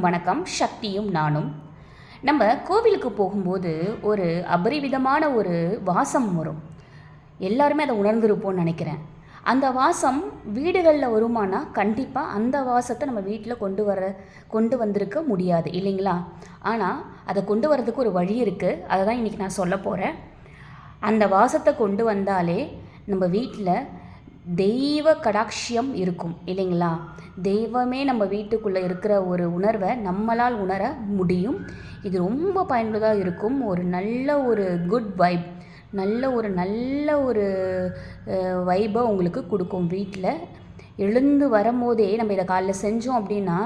வணக்கம் சக்தியும் நானும். நம்ம கோவிலுக்கு போகும்போது ஒரு அபரிவிதமான ஒரு வாசம் வரும். எல்லாருமே அதை உணர்ந்திருப்போம்னு நினைக்கிறேன். அந்த வாசம் வீடுகளில் வருமானா கண்டிப்பாக அந்த வாசத்தை நம்ம வீட்டில் கொண்டு வர கொண்டு வந்திருக்க முடியாது இல்லைங்களா? ஆனால் அதை கொண்டு வரதுக்கு ஒரு வழி இருக்குது அதை தான் இன்றைக்கி நான் சொல்ல போகிறேன் அந்த வாசத்தை கொண்டு வந்தாலே நம்ம வீட்டில் தெய்வ கடாட்சியம் இருக்கும் இல்லைங்களா? தெய்வமே நம்ம வீட்டுக்குள்ளே இருக்கிற ஒரு உணர்வை நம்மளால் உணர முடியும். இது ரொம்ப பயனுள்ளதாக இருக்கும். ஒரு நல்ல ஒரு குட் வைப் நல்ல ஒரு நல்ல ஒரு வைபை உங்களுக்கு கொடுக்கும் வீட்டில் எழுந்து வரும்போதே நம்ம இதை காலைல செஞ்சோம் அப்படின்னா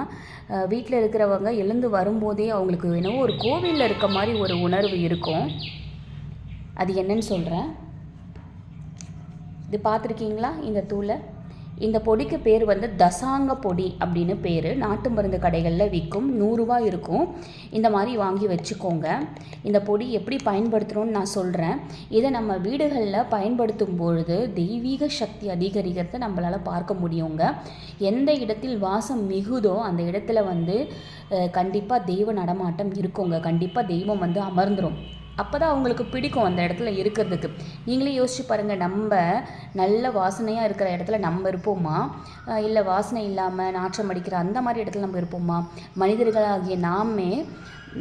வீட்டில் இருக்கிறவங்க எழுந்து வரும்போதே அவங்களுக்கு என்னவோ ஒரு கோவிலில் இருக்க மாதிரி ஒரு உணர்வு இருக்கும். அது என்னன்னு சொல்கிறேன் இது பார்த்துருக்கீங்களா? இந்த தூளை. இந்த பொடிக்கு பேர் வந்து தசாங்க பொடி அப்படின்னு பேர். நாட்டு மருந்து கடைகளில் விற்கும் நூறுரூவா இருக்கும். இந்த மாதிரி வாங்கி வச்சுக்கோங்க. இந்த பொடி எப்படி பயன்படுத்தணும்னு நான் சொல்கிறேன் இதை நம்ம வீடுகளில் பயன்படுத்தும் பொழுது தெய்வீக சக்தி அதிகரிக்கிறத நம்மளால் பார்க்க முடியுங்க. எந்த இடத்தில் வாசம் மிகுதோ அந்த இடத்துல வந்து கண்டிப்பாக தெய்வ நடமாட்டம் இருக்குங்க. கண்டிப்பாக தெய்வம் வந்து அமர்ந்துடும் அப்போ தான் அவங்களுக்கு பிடிக்கும் அந்த இடத்துல இருக்கிறதுக்கு. நீங்களே யோசிச்சு பாருங்கள் நம்ம நல்ல வாசனையாக இருக்கிற இடத்துல நம்ம இருப்போமா? இல்லை வாசனை இல்லாமல் நாற்றம் அடிக்கிற அந்த மாதிரி இடத்துல நம்ம இருப்போமா? மனிதர்களாகிய நாமே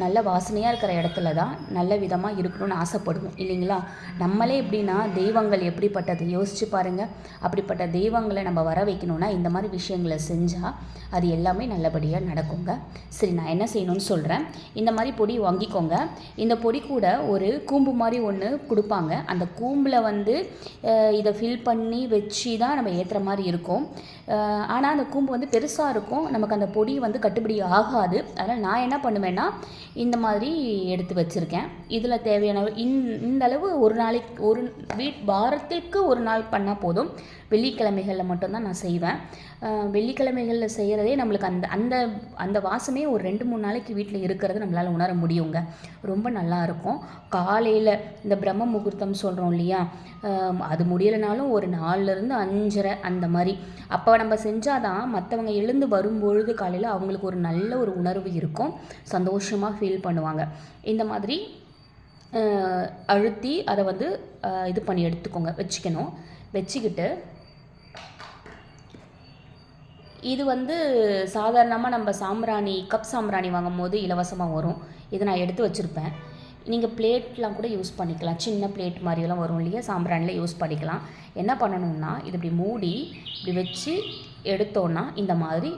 நல்ல வாசனையாக இருக்கிற இடத்துல தான் நல்ல விதமாக இருக்கணும்னு ஆசைப்படுவோம் இல்லைங்களா? நம்மளே எப்படின்னா தெய்வங்கள் எப்படிப்பட்டது யோசிச்சு பாருங்கள் அப்படிப்பட்ட தெய்வங்களை நம்ம வர வைக்கணும்னா இந்த மாதிரி விஷயங்களை செஞ்சால் அது எல்லாமே நல்லபடியாக நடக்குங்க. சரி நான் என்ன செய்யணும்னு சொல்கிறேன் இந்த மாதிரி பொடி வாங்கிக்கோங்க. இந்த பொடி கூட ஒரு கூம்பு மாதிரி ஒன்று கொடுப்பாங்க. அந்த கூம்பில் வந்து இதை ஃபில் பண்ணி வச்சு தான் நம்ம ஏற்றுற மாதிரி இருக்கும். ஆனால் அந்த கூம்பு வந்து பெருசாக இருக்கும். நமக்கு அந்த பொடி வந்து கட்டுப்படி ஆகாது. அதனால் நான் என்ன பண்ணுவேன்னா இந்த மாதிரி எடுத்து வச்சுருக்கேன். இதில் தேவையான இந் இந்த அளவு ஒரு நாளைக்கு ஒரு வீட் வாரத்திற்கு ஒரு நாள் பண்ணால் போதும். வெள்ளிக்கிழமைகளில் மட்டும்தான் நான் செய்வேன். வெள்ளிக்கிழமைகளில் செய்கிறதே நம்மளுக்கு அந்த அந்த அந்த வாசமே ஒரு ரெண்டு மூணு நாளைக்கு வீட்டில் இருக்கிறது நம்மளால் உணர முடியுங்க. ரொம்ப நல்லாயிருக்கும் காலையில் இந்த பிரம்ம முகூர்த்தம் சொல்கிறோம் இல்லையா? அது முடியலைனாலும் ஒரு நாலுலேருந்து அஞ்சரை அந்த மாதிரி. அப்போ நம்ம செஞ்சால் தான் மற்றவங்க எழுந்து வரும்பொழுது காலையில் அவங்களுக்கு ஒரு நல்ல ஒரு உணர்வு இருக்கும். சந்தோஷமாக ஃபீல் பண்ணுவாங்க. இந்த மாதிரி அழுத்தி அதை வந்து இது பண்ணி எடுத்துக்கோங்க. வச்சுக்கணும். வச்சுக்கிட்டு இது வந்து சாதாரணமாக நம்ம சாம்பிராணி கப் சாம்பிராணி வாங்கும் போது இலவசமாக வரும். இதை நான் எடுத்து வச்சுருப்பேன். நீங்கள் பிளேட்லாம் கூட யூஸ் பண்ணிக்கலாம். சின்ன பிளேட் மாதிரியெல்லாம் வரும் இல்லையா? சாம்பிராணியில் யூஸ் பண்ணிக்கலாம். என்ன பண்ணணும்னா இது இப்படி மூடி இப்படி வச்சு எடுத்தோன்னா இந்த மாதிரி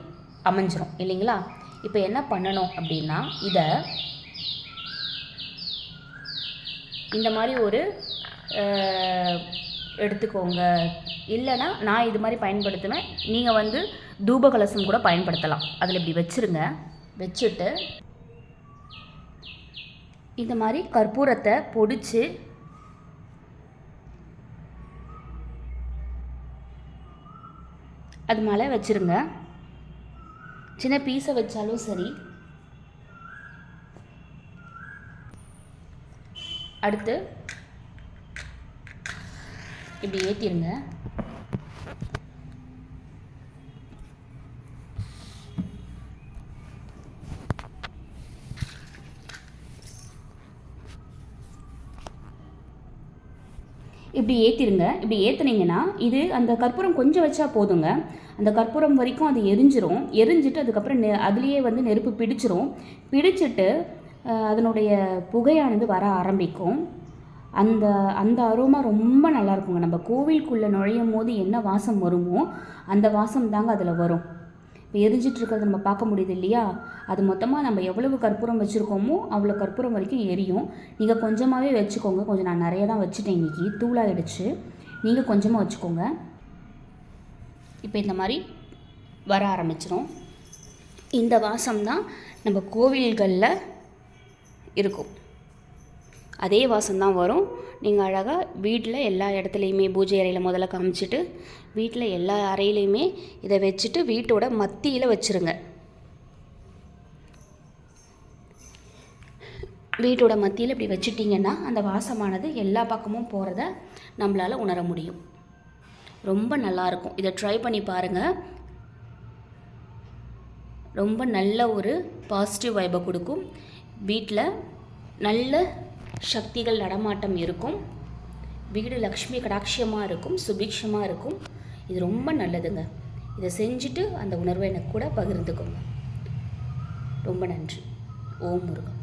அமைஞ்சிரும். இல்லைங்களா? இப்போ என்ன பண்ணணும் அப்படின்னா இதை இந்த மாதிரி ஒரு எடுத்துக்கோங்க. இல்லைன்னா நான் இது மாதிரி பயன்படுத்துவேன். நீங்கள் வந்து தூப கலசம் கூட பயன்படுத்தலாம். அதில் இப்படி வச்சுருங்க. வச்சுட்டு இந்த மாதிரி கற்பூரத்தை பொடிச்சு அது மேலே வச்சுருங்க. சின்ன பீஸை வச்சாலும் சரி. அடுத்து இப்படி ஏற்றிருங்க இப்படி ஏற்றிருங்க இப்படி ஏற்றுனீங்கன்னா இது அந்த கற்பூரம் கொஞ்சம் வச்சா போதுங்க. அந்த கற்பூரம் வரைக்கும் அது எரிஞ்சிரும். எரிஞ்சிட்டு அதுக்கப்புறம் நெ அதுலேயே வந்து நெருப்பு பிடிச்சிரும். பிடிச்சிட்டு அதனுடைய புகையானது வர ஆரம்பிக்கும். அந்த அந்த அரோமா ரொம்ப நல்லா இருக்குங்க. நம்ம கோவிலுக்குள்ளே நுழையும் போது என்ன வாசம் வருமோ அந்த வாசம் தாங்க அதில் வரும். இப்போ எரிஞ்சிட்டு இருக்கிறத நம்ம பார்க்க முடியுது இல்லையா? அது மொத்தமாக நம்ம எவ்வளவு கற்பூரம் வச்சுருக்கோமோ அவ்வளோ கற்பூரம் வரைக்கும் எரியும். நீங்கள் கொஞ்சமாகவே வச்சுக்கோங்க. கொஞ்சம் நான் நிறைய தான் வச்சுட்டேன் இன்றைக்கி தூளாகிடுச்சு நீங்கள் கொஞ்சமாக வச்சுக்கோங்க. இப்போ இந்த மாதிரி வர ஆரம்பிச்சிடும் இந்த வாசம் தான் நம்ம கோவில்களில் இருக்கும். அதே வாசம்தான் வரும். நீங்கள் அழகாக வீட்டில் எல்லா இடத்துலையுமே பூஜை அறையில் முதல்ல காமிச்சிட்டு வீட்டில் எல்லா அறையிலையுமே இதை வச்சுட்டு வீட்டோட மத்தியில் வச்சுருங்க. வீட்டோட மத்தியில் இப்படி வச்சுட்டிங்கன்னா அந்த வாசமானது எல்லா பக்கமும் போகிறத நம்மளால் உணர முடியும். ரொம்ப நல்லாயிருக்கும் இதை ட்ரை பண்ணி பாருங்கள் ரொம்ப நல்ல ஒரு பாசிட்டிவ் வைபை கொடுக்கும். வீட்டில் நல்ல சக்திகள் நடமாட்டம் இருக்கும். வீடு லக்ஷ்மி கடாட்சியமாக இருக்கும் சுபிக்ஷமாக இருக்கும். இது ரொம்ப நல்லதுங்க. இதை செஞ்சுட்டு அந்த உணர்வை எனக்கு கூட பகிர்ந்துக்கோங்க. ரொம்ப நன்றி. ஓம் முருகன்